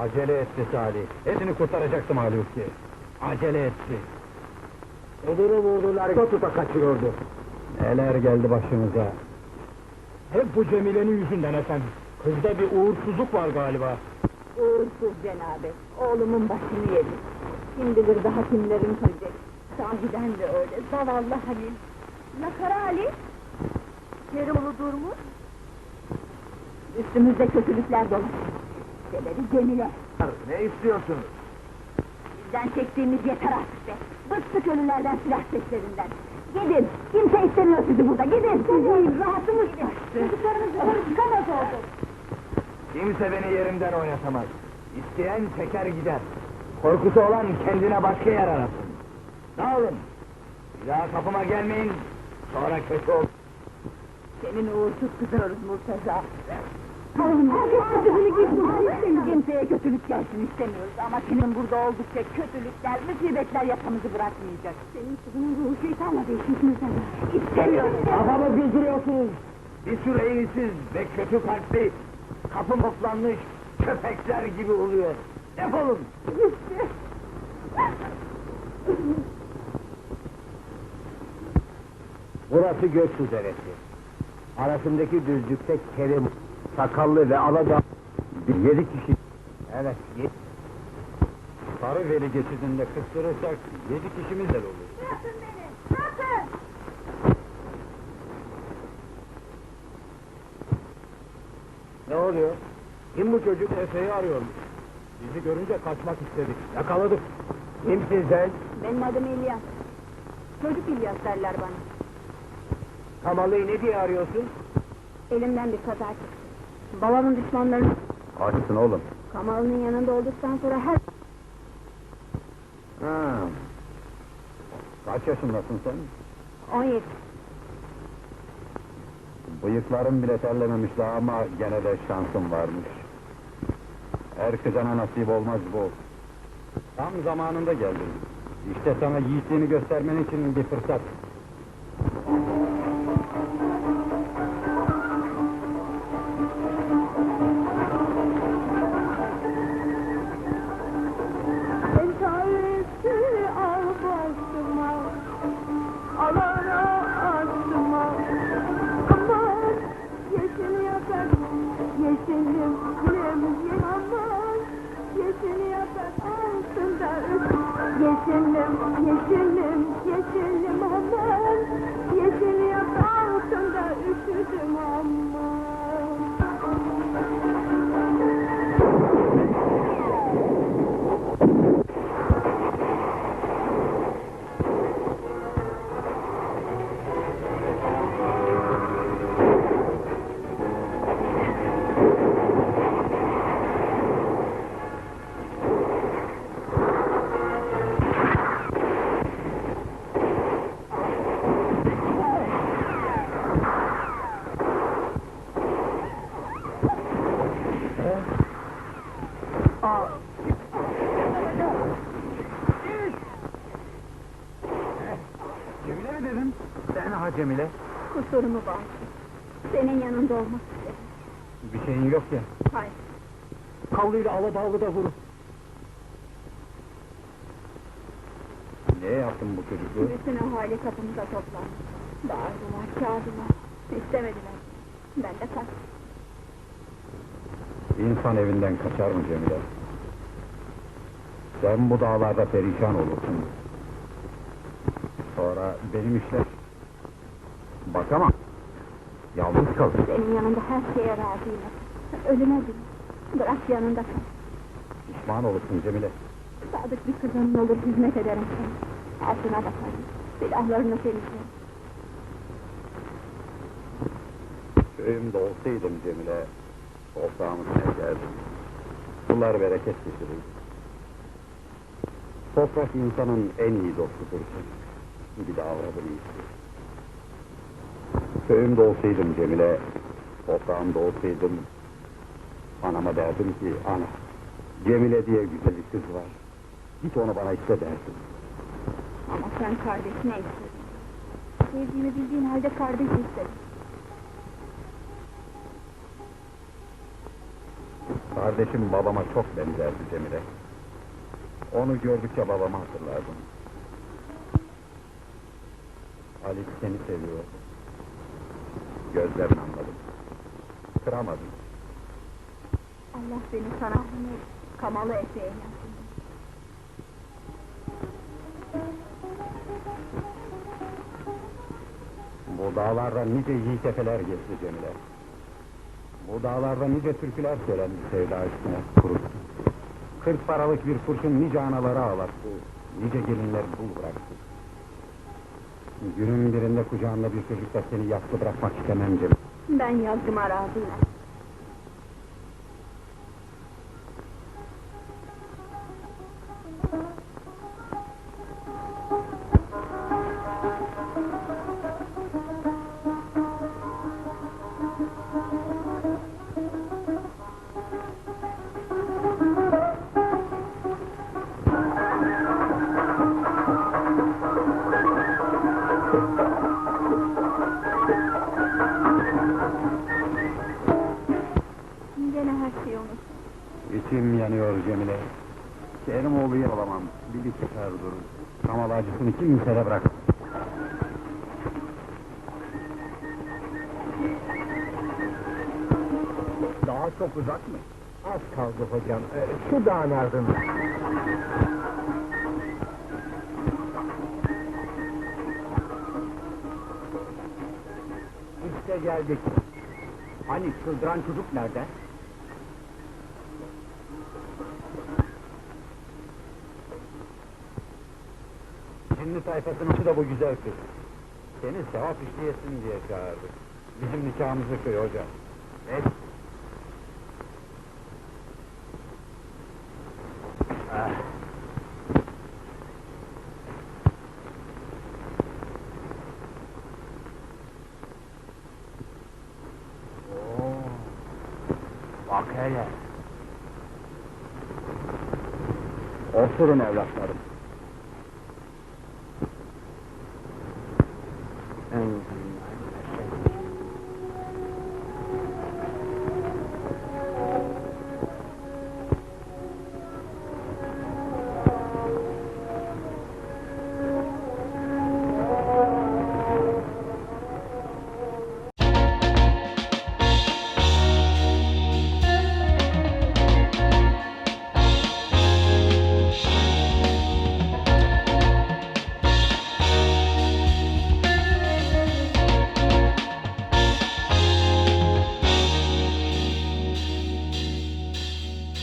Acele etti Salih. Hepsini kurtaracaktım Haluk'i. Acele etti. Ödürü vurdular, tuta kaçıyordu. Neler geldi başımıza. Hep bu Cemile'nin yüzünden efendim. Kızda bir uğursuzluk var galiba. Uğursuz cenabet, oğlumun başını yedi. Kim bilir daha kimlerin kıracak. Sahiden de öyle, zavallı Halil. La kara Halil. Kerimulu durmuş. Üstümüzde kötülükler dolaşıyor. Sebebi Cemile. Ne istiyorsunuz? Bizden çektiğimiz yeter artık be. Bıktık ölülerden, silah seslerinden. Gidin, kimse istemiyor sizi burada, gidin. Sizin rahatımız kaçtı. Çocuklarımız dışarı çıkamaz oldu. Kimse beni yerimden oynatamaz. İsteyen çeker gider. Korkusu olan kendine başka yer arasın. Dağılın. Bir daha kapıma gelmeyin. Sonra kötü ol. Senin uğursuz kızıyoruz Murtaza. Herkes Kimseye kötülük gelsin istemiyoruz ama senin burada oldukça kötülükler, musibetler yakamızı bırakmayacak. Senin kızının ruhu şeytanla değişmiş Murtaza. İstemiyoruz. Kafamı güldürüyorsunuz. Bir sürü eğilsiz ve kötü kalpli, kapı toplanmış köpekler gibi oluyor. Defolun. Burası Göksu Deresi. Arasındaki düzlükte Kerim, Sakallı ve Aladağ bir yedi kişi. Evet, yedi. Sarıveli geçidinde kıstırırsak yedi kişimiz de olur. Bırakın beni, bırakın! Ne oluyor? Kim bu çocuk? Efe'yi arıyormuş. Bizi görünce kaçmak istedik. Yakaladık. Kimsin sen? Benim adım İlyas. Çocuk İlyas derler bana. Kamalıyı ne diye arıyorsun? Elimden bir kaza çıktı. Babamın düşmanları Açsın oğlum. Kamal'ın yanında olduktan sonra her... Ha. Kaç yaşındasın sen? 17. Bıyıkların bile terlememiş daha ama gene de şansın varmış. Her kızana nasip olmaz bu. Tam zamanında geldin. İşte sana yiğitliğini göstermen için bir fırsat. Cemile mi dedin? Sen ha Cemile. Kusurumu bağışla. Senin yanında olmak istedim. Bir şeyin yok ya. Hayır. Kavluyla Aladağlı da vurur. Ne yaptın bu çocukluğu? Bütün ahali kapımıza toplandı. Bağırdılar, çağırdılar. İstemediler. Ben de kaçtım. İnsan evinden kaçar mı Cemile? Sen bu dağlarda perişan olursun. Sonra benim işler... Bakamam. Yalnız kal. Senin yanında her şeye razıyım. Ölüme bile. Bırak yanında kal. Pişman olursun Cemile. Sadık bir kızın olur hizmet ederim sana. Altına bakarım. Silahlarını temizlerim. Köyümde olsaydım Cemile, toprağımı sevderdim. Sular bereket getirir. Toprak insanın en iyi dostudur. Bir de avradını istiyor. Köyümde olsaydım Cemile, toprağımda olsaydım, anama derdim ki, ana, Cemile diye güzel bir kız var. Git onu bana iste derdim. Ama sen kardeşine istedin. Sevdiğimi bildiğin halde kardeş istedin. Kardeşim babama çok benzerdi Cemile. Onu gördükçe babamı hatırlardım. Ali seni seviyor. Gözlerini anladım. Kıramadım. Allah seni sana hani kamalı Efe eylesin. Bu dağlarda nice yiğit efeler geçti Cemile. Bu dağlarda nice türküler söylendi sevda üstüne kurut. Kırk paralık bir kurşun nice anaları ağlattı. Nice gelinler bul bıraktı. Günün birinde kucağında bir çocuk da seni yaslı bırakmak istemem Cemile. Ben yazdım arazine. İçim yanıyor Cemile. Kerimoğlu yer olamam. Dili çıkar durur. Kamal acısını kimseye bırak. Daha çok uzak mı? Az kaldı hocam. Ee, şu dağın ardında. İşte geldik. Hani sıldıran çocuk nerede? Cinli tayfasının da bu güzel kız. Seni sevap işleyesin diye çağırdı. Bizim nikahımızı kıy hoca. Evet. Ah. Bak hele. Oturun evlatlarım.